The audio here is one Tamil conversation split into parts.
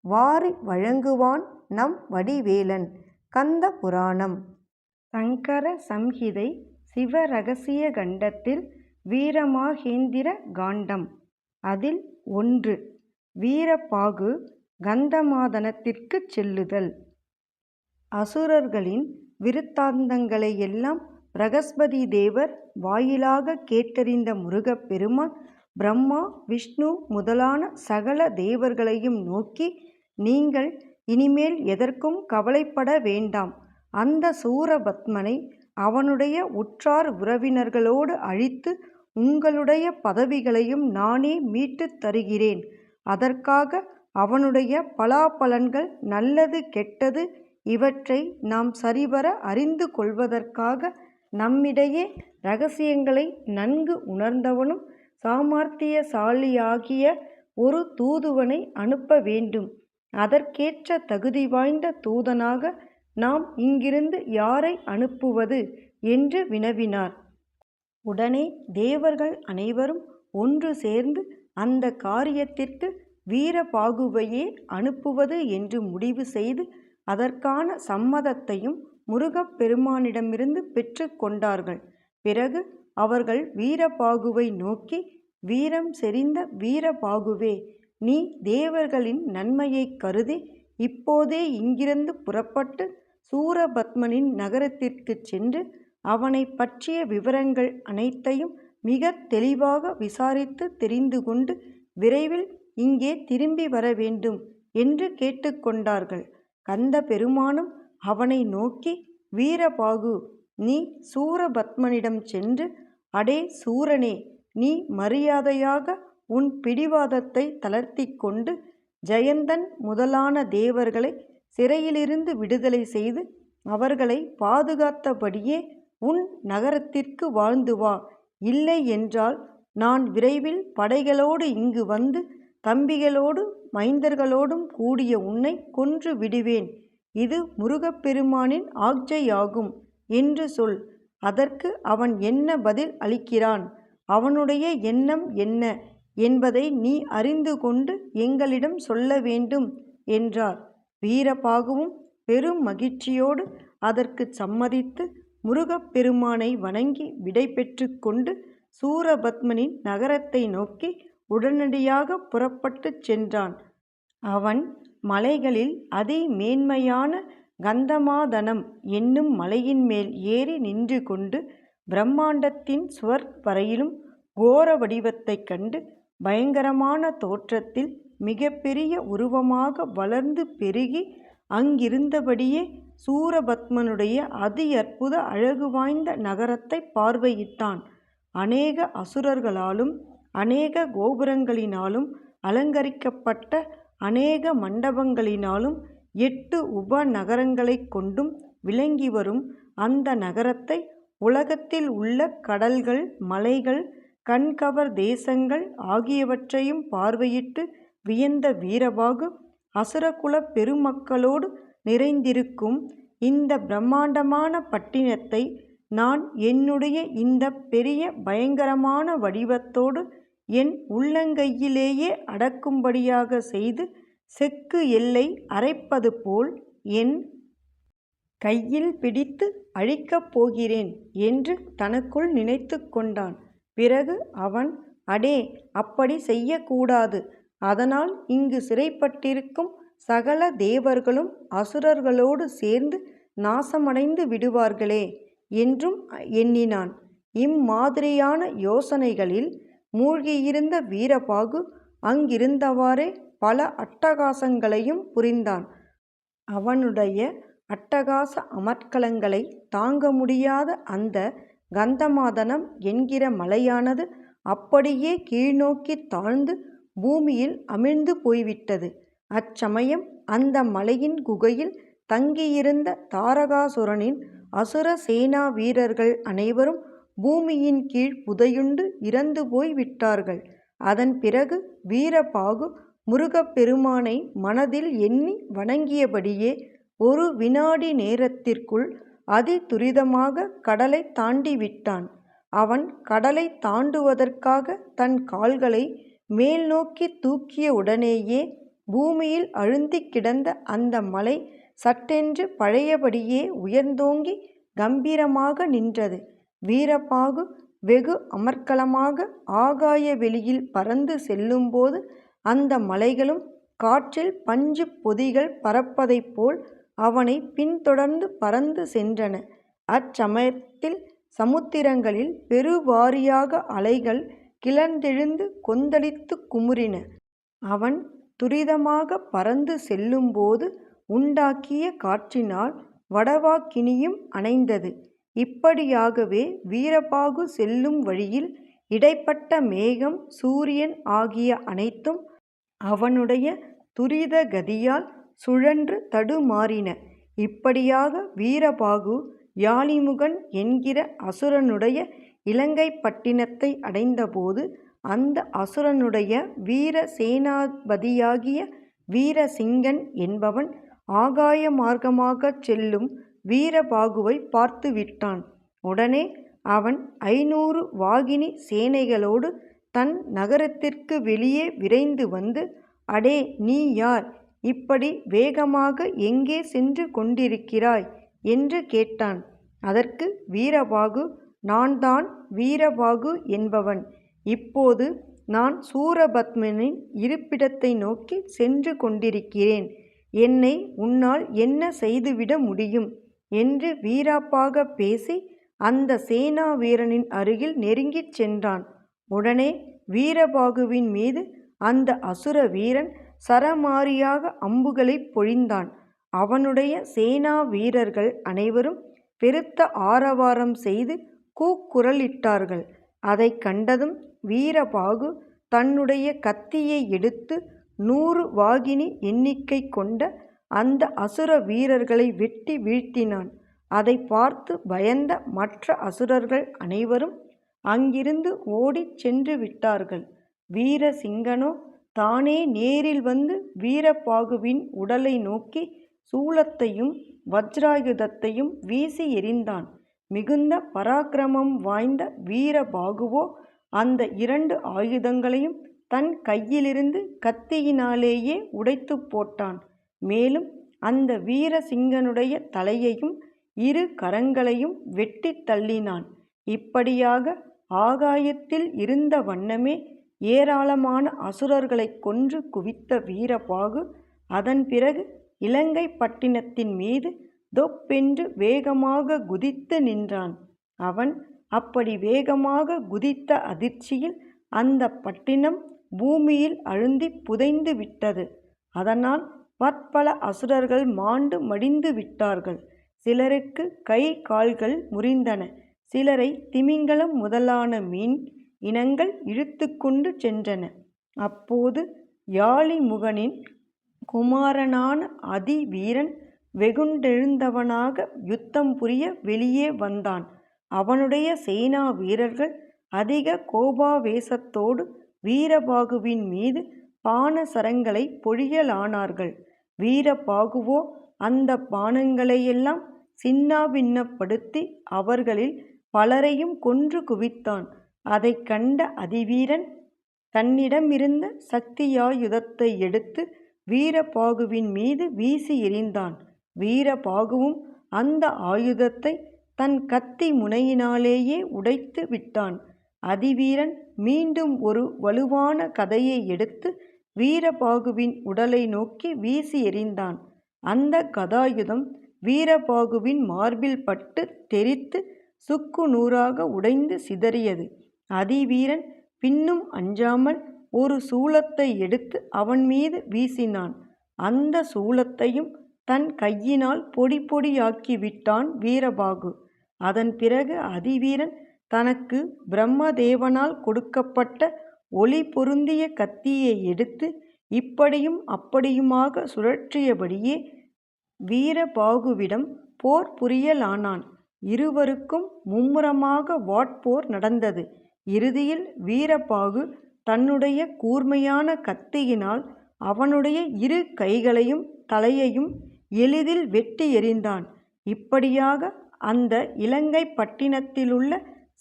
வாரி வழங்குவான் நம் வடிவேலன். கந்த புராணம். சங்கர சம்ஹிதை சிவரகசிய கண்டத்தில் வீரமாகேந்திர காண்டம். அதில் ஒன்று வீரபாகு கந்தமாதனத்திற்குச் செல்லுதல். அசுரர்களின் விருத்தாந்தங்களை எல்லாம் பிரகஸ்பதி தேவர் வாயிலாக கேட்டறிந்த முருகப்பெருமான் பிரம்மா விஷ்ணு முதலான சகல தேவர்களையும் நோக்கி நீங்கள் இனிமேல் எதற்கும் கவலைப்பட வேண்டாம். அந்த சூரபத்மனை அவனுடைய உற்றார் உறவினர்களோடு அழித்து உங்களுடைய பதவிகளையும் நானே மீட்டுத் தருகிறேன். அதற்காக அவனுடைய பலாபலன்கள் நல்லது கெட்டது இவற்றை நாம் சரிவர அறிந்து கொள்வதற்காக நம்மிடையே ரகசியங்களை நன்கு உணர்ந்தவனும் சாமர்த்தியசாலியாகிய ஒரு தூதுவனை அனுப்ப வேண்டும். அதற்கேற்ற தகுதி வாய்ந்த தூதனாக நாம் இங்கிருந்து யாரை அனுப்புவது என்று வினவினார். உடனே தேவர்கள் அனைவரும் ஒன்று சேர்ந்து அந்த காரியத்திற்கு வீரபாகுவையே அனுப்புவது என்று முடிவு செய்து அதற்கான சம்மதத்தையும் முருகப்பெருமானிடமிருந்து பெற்று கொண்டார்கள். பிறகு அவர்கள் வீரபாகுவை நோக்கி வீரம் செறிந்த வீரபாகுவே நீ தேவர்களின் நன்மையைக் கருதி இப்போதே இங்கிருந்து புறப்பட்டு சூரபத்மனின் நகரத்திற்குச் சென்று அவனைப் பற்றிய விவரங்கள் அனைத்தையும் மிக தெளிவாக விசாரித்து தெரிந்து கொண்டு விரைவில் இங்கே திரும்பி வர வேண்டும் என்று கேட்டுக்கொண்டார்கள். கந்த பெருமானும் அவனை நோக்கி வீரபாகு நீ சூரபத்மனிடம் சென்று அடே சூரனே நீ மரியாதையாக உன் பிடிவாதத்தை தளர்த்தி கொண்டு ஜெயந்தன் முதலான தேவர்களை சிறையிலிருந்து விடுதலை செய்து அவர்களை பாதுகாத்தபடியே உன் நகரத்திற்கு வாழ்ந்து வா. இல்லை என்றால் நான் விரைவில் படைகளோடு இங்கு வந்து தம்பிகளோடு மைந்தர்களோடும் கூடிய உன்னை கொன்று விடுவேன். இது முருகப்பெருமானின் ஆக்ஜையாகும் என்று சொல். அதற்கு அவன் என்ன பதில் அளிக்கிறான்? அவனுடைய எண்ணம் என்ன? என்பதை நீ அறிந்து கொண்டு எங்களிடம் சொல்ல வேண்டும் என்றார். வீரபாகுவும் பெரும் மகிழ்ச்சியோடு அதற்கு சம்மதித்து முருகப்பெருமானை வணங்கி விடை பெற்று கொண்டு சூரபத்மனின் நகரத்தை நோக்கி உடனடியாக புறப்பட்டுச் சென்றான். அவன் மலைகளில் அதி மேன்மையான கந்தமாதனம் என்னும் மலையின் மேல் ஏறி நின்று கொண்டு பிரம்மாண்டத்தின் சுவர் வரையிலும் கோர வடிவத்தைக் கண்டு பயங்கரமான தோற்றத்தில் மிகப்பெரிய உருவமாக வளர்ந்து பெருகி அங்கிருந்தபடியே சூரபத்மனுடைய அதி அற்புத அழகு வாய்ந்த நகரத்தை பார்வையிட்டான். அநேக அசுரர்களாலும் அநேக கோபுரங்களினாலும் அலங்கரிக்கப்பட்ட அநேக மண்டபங்களினாலும் எட்டு உப நகரங்களைக் கொண்டும் விளங்கி வரும் அந்த நகரத்தை உலகத்தில் உள்ள கடல்கள் மலைகள் கண்கவர் தேசங்கள் ஆகியவற்றையும் பார்வையிட்டு வியந்த வீரபாகு அசுரகுலப் பெருமக்களோடு நிறைந்திருக்கும் இந்த பிரம்மாண்டமான பட்டினத்தை நான் என்னுடைய இந்த பெரிய பயங்கரமான வடிவத்தோடு என் உள்ளங்கையிலேயே அடக்கும்படியாக செய்து செக்கு எல்லை அரைப்பது போல் என் கையில் பிடித்து அழிக்கப் போகிறேன் என்று தனக்குள் நினைத்து கொண்டான். பிறகு அவன் அடே அப்படி செய்யக்கூடாது. அதனால் இங்கு சிறைப்பட்டிருக்கும் சகல தேவர்களும் அசுரர்களோடு சேர்ந்து நாசமடைந்து விடுவார்களே என்றும் எண்ணினான். இம்மாதிரியான யோசனைகளில் மூழ்கியிருந்த வீரபாகு அங்கிருந்தவாறே பல அட்டகாசங்களையும் புரிந்தான். அவனுடைய அட்டகாச அமர்க்கலங்களை தாங்க முடியாத அந்த கந்தமாதனம் என்கிற மலையானது அப்படியே கீழ்நோக்கித் தாழ்ந்து பூமியில் அமிழ்ந்து போய்விட்டது அச்சமயம் அந்த மலையின் குகையில் தங்கியிருந்த தாரகாசுரனின் அசுர சேனா வீரர்கள் அனைவரும் பூமியின் கீழ் புதையுண்டு இறந்து போய் விட்டார்கள். அதன் பிறகு வீரபாகு முருகப்பெருமானை மனதில் எண்ணி வணங்கியபடியே ஒரு வினாடி நேரத்திற்குள் அதி துரிதமாக கடலை தாண்டி விட்டான் அவன் கடலை தாண்டுவதற்காக தன் கால்களை மேல்நோக்கித் தூக்கிய உடனேயே பூமியில் அழுந்திக் கிடந்த அந்த மலை சட்டென்று பழையபடியே உயர்ந்தோங்கி கம்பீரமாக நின்றது. வீரபாகு வெகு அமர்க்கலமாக ஆகாய வெளியில் பறந்து செல்லும்போது அந்த மலைகளும் காற்றில் பஞ்சு பொதிகள் பறப்பதைப் போல் அவனை பின்தொடர்ந்து பறந்து சென்றன. அச்சமயத்தில் சமுத்திரங்களில் பெருவாரியாக அலைகள் கிளர்ந்தெழுந்து கொந்தளித்துக் குமுறின. அவன் துரிதமாக பறந்து செல்லும்போது உண்டாக்கிய காற்றினால் வடவாக்கினியும் அணைந்தது. இப்படியாகவே வீரபாகு செல்லும் வழியில் இடைப்பட்ட மேகம் சூரியன் ஆகிய அனைத்தும் அவனுடைய துரித கதியால் சுழன்று தடுமாறின. இப்படியாக வீரபாகு யாளிமுகன் என்கிற அசுரனுடைய இலங்கைப்பட்டினத்தை அடைந்தபோது அந்த அசுரனுடைய வீர சேனாபதியாகிய வீரசிங்கன் என்பவன் ஆகாய மார்க்கமாகச் செல்லும் வீரபாகுவைப் பார்த்துவிட்டான். உடனே அவன் ஐந்நூறு வாகினி சேனைகளோடு தன் நகரத்திற்கு வெளியே விரைந்து வந்து அடே நீ யார்? இப்படி வேகமாக எங்கே சென்று கொண்டிருக்கிறாய்? என்று கேட்டான். அதற்கு வீரபாகு நான்தான் வீரபாகு என்பவன். இப்போது நான் சூரபத்மனின் இருப்பிடத்தை நோக்கி சென்று கொண்டிருக்கிறேன். என்னை உன்னால் என்ன செய்துவிட முடியும்? என்று வீராப்பாக பேசி அந்த சேனா வீரனின் அருகில் நெருங்கிச் சென்றான். உடனே வீரபாகுவின் மீது அந்த அசுர வீரன் சரமாரியாக அம்புகளைப் பொழிந்தான். அவனுடைய சேனா வீரர்கள் அனைவரும் பெருத்த ஆரவாரம் செய்து கூக்குரலிட்டார்கள். அதைக் கண்டதும் வீரபாகு தன்னுடைய கத்தியை எடுத்து நூறு வாகினி எண்ணிக்கை கொண்ட அந்த அசுர வீரர்களை வெட்டி வீழ்த்தினான். அதைப் பார்த்து பயந்த மற்ற அசுரர்கள் அனைவரும் அங்கிருந்து ஓடிச் சென்று விட்டார்கள் வீர வீரசிங்கனோ தானே நேரில் வந்து வீரபாகுவின் உடலை நோக்கி சூலத்தையும் வஜ்ராயுதத்தையும் வீசி எறிந்தான். மிகுந்த பராக்கிரமம் வாய்ந்த வீரபாகுவோ அந்த இரண்டு ஆயுதங்களையும் தன் கையிலிருந்து கத்தியினாலேயே உடைத்து போட்டான். மேலும் அந்த வீரசிங்கனுடைய தலையையும் இரு கரங்களையும் வெட்டித் தள்ளினான். இப்படியாக ஆகாயத்தில் இருந்த வண்ணமே ஏராளமான அசுரர்களைக் கொன்று குவித்த வீரபாகு அதன் பிறகு இலங்கை பட்டினத்தின் மீது தொப்பென்று வேகமாக குதித்து நின்றான். அவன் அப்படி வேகமாக குதித்த அதிர்ச்சியில் அந்த பட்டினம் பூமியில் அழுந்தி புதைந்து விட்டது. அதனால் பற்பல அசுரர்கள் மாண்டு மடிந்து விட்டார்கள். சிலருக்கு கை கால்கள் முறிந்தன. சிலரை திமிங்கலம் முதலான மீன் இனங்கள் இழுத்து கொண்டு சென்றன. அப்போது யாழிமுகனின் குமாரனான அதிவீரன் வெகுண்டெழுந்தவனாக யுத்தம் புரிய வெளியே வந்தான். அவனுடைய சேனா வீரர்கள் அதிக கோபாவேசத்தோடு வீரபாகுவின் மீது பாணசரங்களைப் பொழியலானார்கள். வீரபாகுவோ அந்த பானங்களையெல்லாம் சின்னாபின்னப்படுத்தி அவர்களில் பலரையும் கொன்று குவித்தான். அதைக் கண்ட அதிவீரன் தன்னிடமிருந்த சக்தியாயுதத்தை எடுத்து வீரபாகுவின் மீது வீசி எறிந்தான். வீரபாகுவும் அந்த ஆயுதத்தை தன் கத்தி முனையினாலேயே உடைத்து விட்டான். அதிவீரன் மீண்டும் ஒரு வலுவான கதையை எடுத்து வீரபாகுவின் உடலை நோக்கி வீசி எறிந்தான். அந்த கதாயுதம் வீரபாகுவின் மார்பில் பட்டு தெரித்து சுக்கு நூறாக உடைந்து சிதறியது. அதிவீரன் பின்னும் அஞ்சாமல் ஒரு சூலத்தை எடுத்து அவன் மீது வீசினான். அந்த சூலத்தையும் தன் கையினால் பொடி பொடியாக்கி விட்டான் வீரபாகு. அதன் பிறகு அதிவீரன் தனக்கு பிரம்மதேவனால் கொடுக்கப்பட்ட ஒளி பொருந்திய கத்தியை எடுத்து இப்படியும் அப்படியுமாக சுழற்றியபடியே வீரபாகுவிடம் போர் புரியலானான். இருவருக்கும் மும்முரமாக வாட்போர் நடந்தது. இறுதியில் வீரபாகு தன்னுடைய கூர்மையான கத்தியினால் அவனுடைய இரு கைகளையும் தலையையும் எளிதில் வெட்டி எறிந்தான். இப்படியாக அந்த இலங்கைப் பட்டினத்திலுள்ள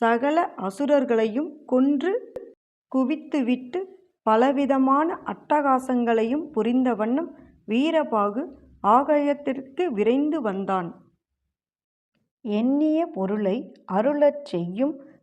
சகல அசுரர்களையும் கொன்று குவித்துவிட்டு பலவிதமான அட்டகாசங்களையும் புரிந்த வண்ணம் வீரபாகு ஆகாயத்திற்கு விரைந்து வந்தான். எண்ணிய பொருளை அருளச் செய்யும்